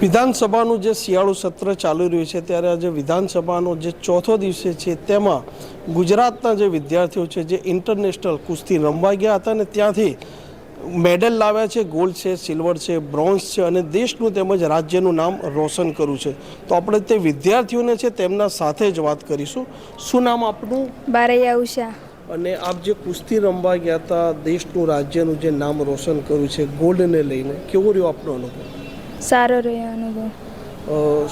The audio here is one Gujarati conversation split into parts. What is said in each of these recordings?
વિધાનસભાનું જે શિયાળુ સત્ર ચાલુ રહ્યું છે ત્યારે આજે વિધાનસભાનો જે ચોથો દિવસે છે તેમાં ગુજરાતના જે વિદ્યાર્થીઓ છે જે ઇન્ટરનેશનલ કુસ્તી રમવા ગયા હતા અને ત્યાંથી મેડલ લાવ્યા છે ગોલ્ડ છે સિલ્વર છે બ્રોન્ઝ છે અને દેશનું તેમજ રાજ્યનું નામ રોશન કર્યું છે. તો આપણે તે વિદ્યાર્થીઓને છે તેમના સાથે જ વાત કરીશું. શું નામ આપનું? બારૈયા ઉષા. અને આપ જે કુસ્તી રમવા ગયા હતા દેશનું રાજ્યનું જે નામ રોશન કર્યું છે ગોલ્ડને લઈને કેવો રહ્યો આપનો અનુભવ? સારો રહ્યો અનુભવ.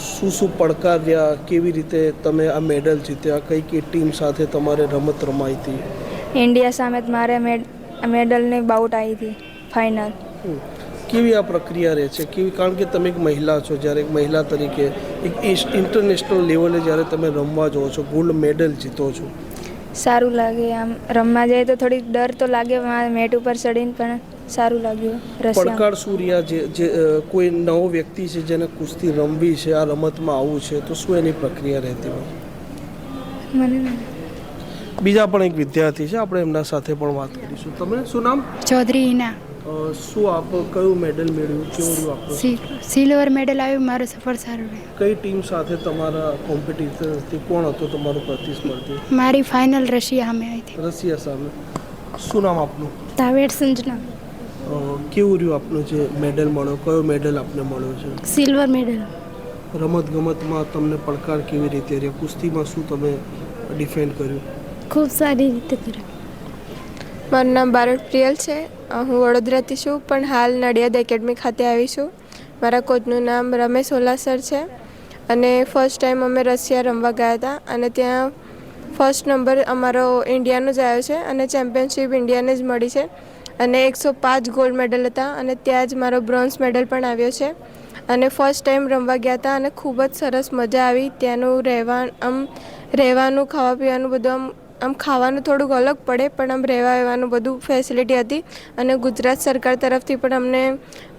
શું શું પડકાર રહ્યા કેવી રીતે તમે આ મેડલ જીત્યા કઈ કઈ ટીમ સાથે તમારે રમત રમાઈ હતી? ઇન્ડિયા સામે મારે મેડ મેડલની બાઉટ આવી હતી ફાઇનલ. કેવી આ પ્રક્રિયા રહે છે? કેવી કારણ કે તમે એક મહિલા છો જ્યારે એક મહિલા તરીકે એક ઇન્ટરનેશનલ લેવલે જ્યારે તમે રમવા જાઓ છો ગોલ્ડ મેડલ જીતો છો. સારું લાગે આમ રમવા જાય તો થોડી ડર તો લાગે મેટ ઉપર ચડીને પણ સારું લાગ્યું પડકાર શું જે જે કોઈ નવો વ્યક્તિ છે જેને કુસ્તી રમવી છે આ રમતમાં આવવું છે તો શું એની પ્રક્રિયા રહેતી હોય? મને બીજા પણ એક વિદ્યાર્થી છે આપણે એમના સાથે પણ વાત કરીશું. તમે શું નામ? ચૌધરી હિના શું આપ કયું મેડલ મેળવ્યું? કેવું રહ્યું આપણું સિલ- સિલ્વર મેડલ આવ્યું મારો સફળ સારું રહ્યું. કઈ ટીમ સાથે તમારા કોમ્પિટિટરથી કોણ હતો તમારો પ્રતિસ્પર્ધી? મારી ફાઇનલ રશિયા સામે આવી હતી રશિયા સામે. શું નામ આપનું? તાવેર સંજના. કેવું રહ્યું આપનું જે મેડલ મળ્યો? કયો મેડલ આપને મળ્યો છે? સિલ્વર મેડલ રમત ગમતમાં તમને પડકાર કેવી રીતે રહ્યો? કુસ્તીમાં શું તમે ડિફેન્ડ કર્યું? ખૂબ સારી રીતે કર્યું. મારું નામ બારોટ પ્રિયલ છે. હું વડોદરાથી છું પણ હાલ નડિયાદ એકેડમી ખાતે આવી છું. મારા કોચનું નામ રમેશ ઓલાસર છે. અને ફર્સ્ટ ટાઈમ અમે રશિયા રમવા ગયા હતા અને ત્યાં ફર્સ્ટ નંબર અમારો ઇન્ડિયાનો જ આવ્યો છે અને ચેમ્પિયનશિપ ઇન્ડિયાને જ મળી છે. અને એકસો પાંચ ગોલ્ડ મેડલ હતા અને ત્યાં જ મારો બ્રોન્ઝ મેડલ પણ આવ્યો છે. અને ફર્સ્ટ ટાઈમ રમવા ગયા હતા અને ખૂબ જ સરસ મજા આવી. ત્યાંનું રહેવા, આમ રહેવાનું, ખાવા પીવાનું બધું આમ આમ ખાવાનું થોડુંક અલગ પડે, પણ આમ રહેવા રહેવાનું બધું ફેસિલિટી હતી. અને ગુજરાત સરકાર તરફથી પણ અમને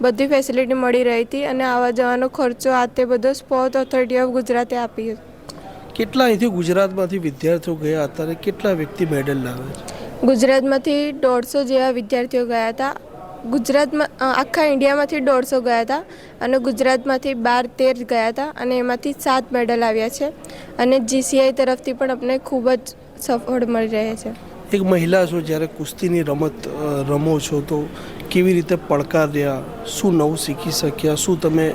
બધી ફેસિલિટી મળી રહી હતી અને આવવા જવાનો ખર્ચો આ તે બધો સ્પોર્ટ ઓથોરિટી ઓફ ગુજરાતે આપી કેટલા અહીંથી ગુજરાતમાંથી વિદ્યાર્થીઓ ગયા હતા કેટલા વ્યક્તિ મેડલ લાવે છે? ગુજરાતમાંથી દોઢસો જેવા વિદ્યાર્થીઓ ગયા હતા. ગુજરાતમાં આખા ઇન્ડિયામાંથી દોઢસો ગયા હતા અને ગુજરાતમાંથી બાર તેર ગયા હતા અને એમાંથી સાત મેડલ આવ્યા છે અને જીસીઆઈ તરફથી પણ અમને ખૂબ જ સફળ મળી રહે છે. એક મહિલા છો જ્યારે કુસ્તીની રમત રમો છો તો કેવી રીતે પડકાર રહ્યા? શું નવું શીખી શક્યા? શું તમે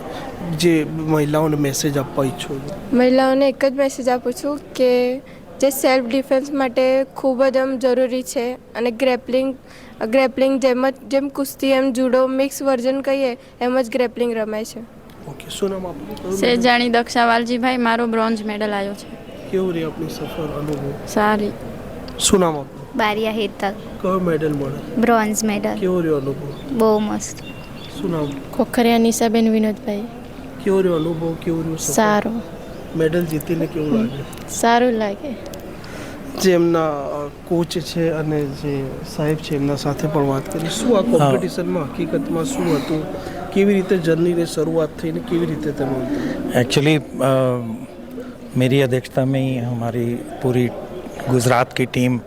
જે મહિલાઓને મેસેજ આપવા ઈચ્છો છો? મહિલાઓને એક જ મેસેજ આપું છું કે જે સેલ્ફ ડિફેન્સ માટે ખૂબ જ આમ જરૂરી છે અને ગ્રેપલિંગ ગ્રેપલિંગ જેમ જ જેમ કુસ્તી એમ જુડો મિક્સ વર્ઝન કહીએ એમ જ ગ્રેપલિંગ રમાય છે. ઓકે શું નામ આપનું? સેજાણી દક્ષા વાલજીભાઈ મારો બ્રોન્ઝ મેડલ આવ્યો છે. કેવું રહી આપની સફર અનુભવ? સારી. શું નામ આપનું? બારિયા હેતલ. કયો મેડલ મળે? બ્રોન્ઝ મેડલ કેવો રહ્યો અનુભવ? બહુ મસ્ત. શું નામ? ખોખરિયા નિશાબેન વિનોદભાઈ. કેવો રહ્યો અનુભવ? કેવો રહ્યો સારું. મેડલ જીતીને કેવું લાગે સારું લાગે જે એમના કોચ છે અને જે સાહેબ છે એમના સાથે પણ વાત કરી શું આ કોમ્પિટિશનમાં હકીકતમાં શું હતું કેવી રીતે જર્નીની શરૂઆત થઈ ને કેવી રીતે તમે एक्चुअली मेरी अध्यक्षता में ही हमारी पूरी गुजरात की टीम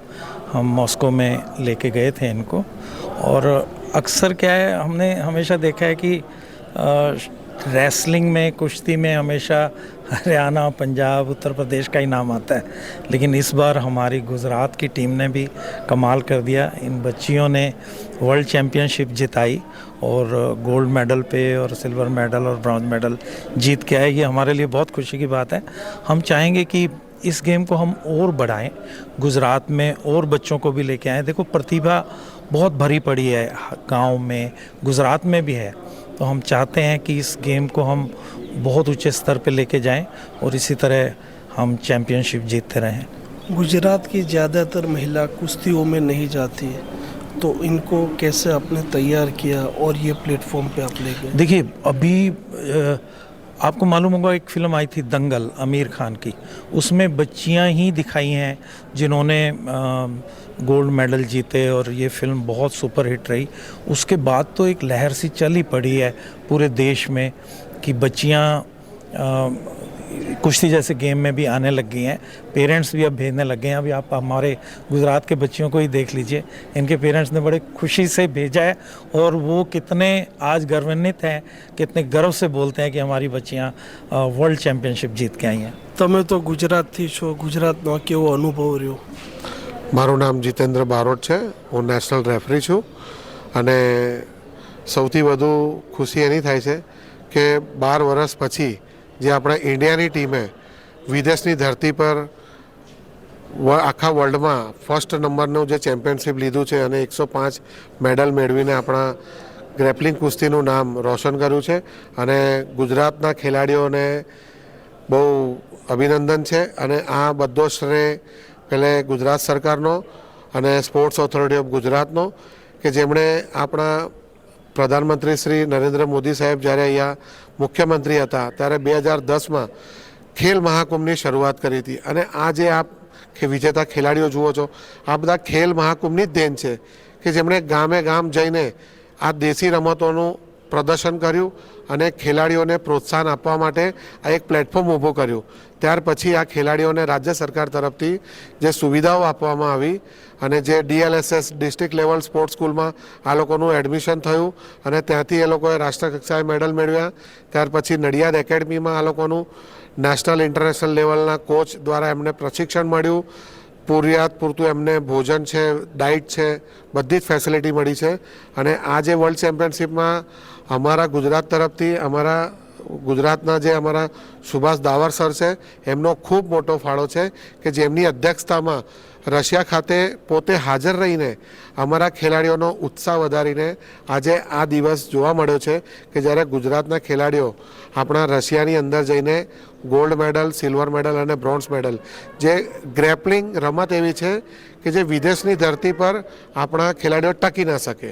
हम मॉस्को में लेके गए थे इनको और अक्सर क्या है हमने हमेशा देखा है कि रेसलिंग में, कुश्ती में हमेशा हरियाणा, पंजाब, उत्तर प्रदेश का ही नाम आता है। लेकिन इस बार हमारी गुजरात की टीम ने भी कमाल कर दिया। इन बच्चियों ने वर्ल्ड चैम्पियनशिप जिताई और गोल्ड मेडल पे और सिल्वर मेडल और ब्रॉन्ज मेडल जीत के आए। ये हमारे लिए बहुत खुशी की बात है। हम चाहेंगे कि इस गेम को हम और बढ़ाएँ। गुजरात में और बच्चों को भी लेके आएँ। देखो, प्रतिभा बहुत भरी पड़ी है। गाँव में, गुजरात में भी है। तो हम चाहते हैं कि इस गेम को हम बहुत ऊँचे स्तर पर लेके जाएँ और इसी तरह हम चैम्पियनशिप जीतते रहें। गुजरात की ज़्यादातर महिला कुश्तियों में नहीं जाती है तो इनको कैसे आपने तैयार किया और ये प्लेटफॉर्म पे आप ले गए? देखिए अभी आपको मालूम होगा एक फिल्म आई थी दंगल आमिर खान की उसमें बच्चियां ही दिखाई हैं जिन्होंने गोल्ड मेडल जीते और ये फिल्म बहुत सुपर हिट रही उसके बाद तो एक लहर सी चल ही पड़ी है पूरे देश में कि बच्चियां अ, कुश्ती जैसे गेम में भी आने लग गई हैं पेरेंट्स भी अब भेजने लग गए हैं अभी आप हमारे गुजरात के बच्चियों को ही देख लीजिए इनके पेरेंट्स ने बड़े खुशी से भेजा है और वो कितने आज गर्वान्वित हैं कितने गर्व से बोलते हैं कि हमारी बच्चियाँ वर्ल्ड चैम्पियनशिप जीत के आई हैं તમે તો ગુજરાતથી છો ગુજરાતનો કેવો અનુભવ રહ્યો મારું નામ જીતેન્દ્ર બારોટ છે હું નેશનલ રેફરી છું અને સૌથી વધુ ખુશી એની થાય છે કે બાર વર્ષ પછી જે આપણા ઇન્ડિયાની ટીમે વિદેશની ધરતી પર આખા વર્લ્ડમાં ફર્સ્ટ નંબરનું જે ચેમ્પિયનશિપ લીધું છે અને એકસો પાંચ મેડલ મેળવીને આપણા ગ્રેપલિંગ કુસ્તીનું નામ રોશન કર્યું છે અને ગુજરાતના ખેલાડીઓને બહુ અભિનંદન છે અને આ બધો શ્રેય પહેલે ગુજરાત સરકારનો અને સ્પોર્ટ્સ ઓથોરિટી ઓફ ગુજરાતનો કે જેમણે આપણા પ્રધાનમંત્રી શ્રી નરેન્દ્ર મોદી સાહેબ જ્યારે અહીંયા મુખ્યમંત્રી હતા, ત્યારે બે હજાર દસમાં ખેલ મહાકુંભની શરૂઆત કરી હતી. અને આ જે આપ કે વિજેતા ખેલાડીઓ જુઓ છો, આ બધા ખેલ મહાકુંભની જ દેન છે કે જેમણે ગામે ગામ જઈને આ દેશી રમતોનું પ્રદર્શન કર્યું અને ખેલાડીઓને પ્રોત્સાહન આપવા માટે આ એક પ્લેટફોર્મ ઊભું કર્યું. ત્યાર પછી આ ખેલાડીઓને રાજ્ય સરકાર તરફથી જે સુવિધાઓ આપવામાં આવી અને જે ડીએલએસએસ ડિસ્ટ્રિક્ટ લેવલ સ્પોર્ટ્સ સ્કૂલમાં આ લોકોનું એડમિશન થયું અને ત્યાંથી એ લોકોએ રાષ્ટ્રકક્ષાએ મેડલ મેળવ્યા. ત્યાર પછી નડિયાદ એકેડમીમાં આ લોકોનું નેશનલ ઇન્ટરનેશનલ લેવલના કોચ દ્વારા એમને પ્રશિક્ષણ મળ્યું. પૂર્યાત પૂરતું એમને ભોજન છે ડાઇટ છે, બધી જ ફેસિલિટી મળી છે. અને આ જે વર્લ્ડ ચેમ્પિયનશિપમાં અમારા ગુજરાત તરફથી, અમારા ગુજરાતના જે અમારા સુભાષ દાવર સર છે, એમનો ખૂબ મોટો ફાળો છે કે જેમની અધ્યક્ષતામાં રશિયા ખાતે પોતે હાજર રહીને અમારા ખેલાડીઓનો ઉત્સાહ વધારીને આજે આ દિવસ જોવા મળ્યો છે કે જ્યારે ગુજરાતના ખેલાડીઓ આપણા રશિયાની અંદર જઈને ગોલ્ડ મેડલ, સિલ્વર મેડલ અને બ્રોન્ઝ મેડલ, જે ગ્રેપલિંગ રમત એવી છે કે જે વિદેશની ધરતી પર આપણા ખેલાડીઓ ટકી ન શકે.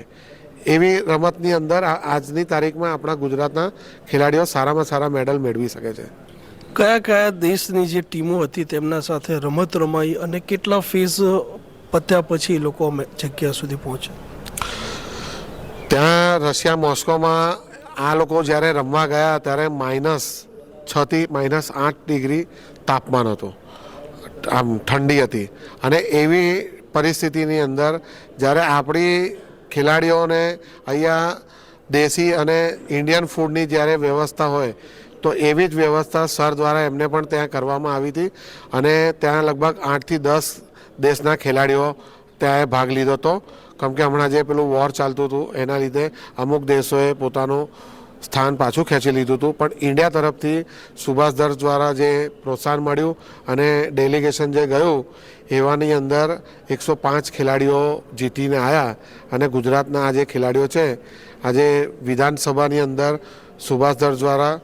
એવી રમતની અંદર આજની તારીખમાં આપણા ગુજરાતના ખેલાડીઓ સારામાં સારા મેડલ મેળવી શકે છે. કયા કયા દેશની જે ટીમો હતી તેમના સાથે રમત રમાઈ અને કેટલા ફેઝ પત્યા પછી લોકો જગ્યા સુધી પહોંચ્યા? ત્યાં રશિયા મોસ્કોમાં આ લોકો જ્યારે રમવા ગયા ત્યારે માઇનસ છથી માઇનસ આઠ ડિગ્રી તાપમાન હતું. આમ ઠંડી હતી. અને એવી પરિસ્થિતિની અંદર જ્યારે આપણી ખેલાડીઓને અહીંયા દેશી અને ઇન્ડિયન ફૂડની જ્યારે વ્યવસ્થા હોય તો એવી જ વ્યવસ્થા સર દ્વારા એમને પણ ત્યાં કરવામાં આવી હતી અને ત્યાં લગભગ આઠથી દસ દેશના ખેલાડીઓ ત્યાં ભાગ લીધો હતો. કેમ કે હમણાં જે પેલું વોર ચાલતું હતું, એના લીધે અમુક દેશોએ પોતાનું સ્થાન પાછું ખેંચી લીધું હતું. પણ ઇન્ડિયા તરફથી સુભાષ દર્શ દ્વારા જે પ્રોત્સાહન મળ્યું અને ડેલિગેશન જે ગયું, એવાની અંદર એકસો પાંચ ખેલાડીઓ જીતીને આવ્યા અને ગુજરાતના આ જે ખેલાડીઓ છે, આજે વિધાનસભાની અંદર સુભાષ દર્શ દ્વારા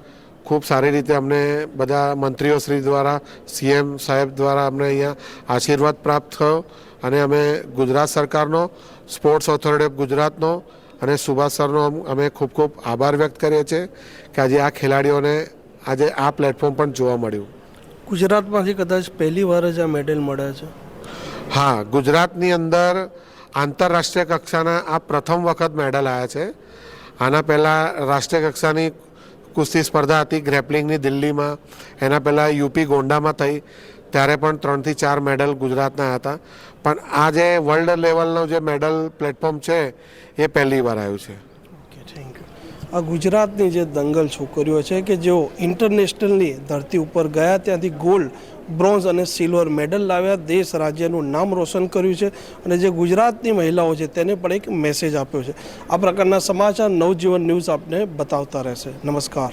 ખૂબ સારી રીતે અમને બધા મંત્રીઓ શ્રી દ્વારા સીએમ સાહેબ દ્વારા અમને અહીંયા આશીર્વાદ પ્રાપ્ત થયો અને અમે ગુજરાત સરકારનો સ્પોર્ટ્સ ઓથોરિટી ઓફ ગુજરાતનો અને સુભાષ સરનો અમે ખૂબ ખૂબ આભાર વ્યક્ત કરીએ છીએ કે આજે આ ખેલાડીઓને આજે આ પ્લેટફોર્મ પણ જોવા મળ્યું. ગુજરાતમાંથી કદાચ પહેલી વાર જ આ મેડલ મળ્યા છે. હા ગુજરાતની અંદર આંતરરાષ્ટ્રીય કક્ષાના આ પ્રથમ વખત મેડલ આવ્યા છે. આના પહેલાં રાષ્ટ્રીય કક્ષાની કુસ્તી સ્પર્ધા હતી ગ્રેપલિંગની દિલ્હીમાં. એના પહેલાં યુપી ગોંડામાં થઈ, ત્યારે પણ ત્રણથી ચાર મેડલ ગુજરાતના હતા. પણ આ જે વર્લ્ડ લેવલનો જે મેડલ પ્લેટફોર્મ છે, એ પહેલી વાર આવ્યું છે. ઓકે થેન્ક યુ આ ગુજરાતની જે દંગલ છોકરીઓ છે કે જેઓ ઇન્ટરનેશનલની ધરતી ઉપર ગયા ત્યાંથી ગોલ્ડ બ્રોન્ઝ અને સિલ્વર મેડલ લાવ્યા. દેશ રાજ્યનું નામ રોશન કર્યું છે અને જે ગુજરાતની મહિલાઓ છે તેને પણ એક મેસેજ આપ્યો છે. આ પ્રકારના સમાચાર નવજીવન ન્યૂઝ આપને બતાવતા રહેશે. નમસ્કાર.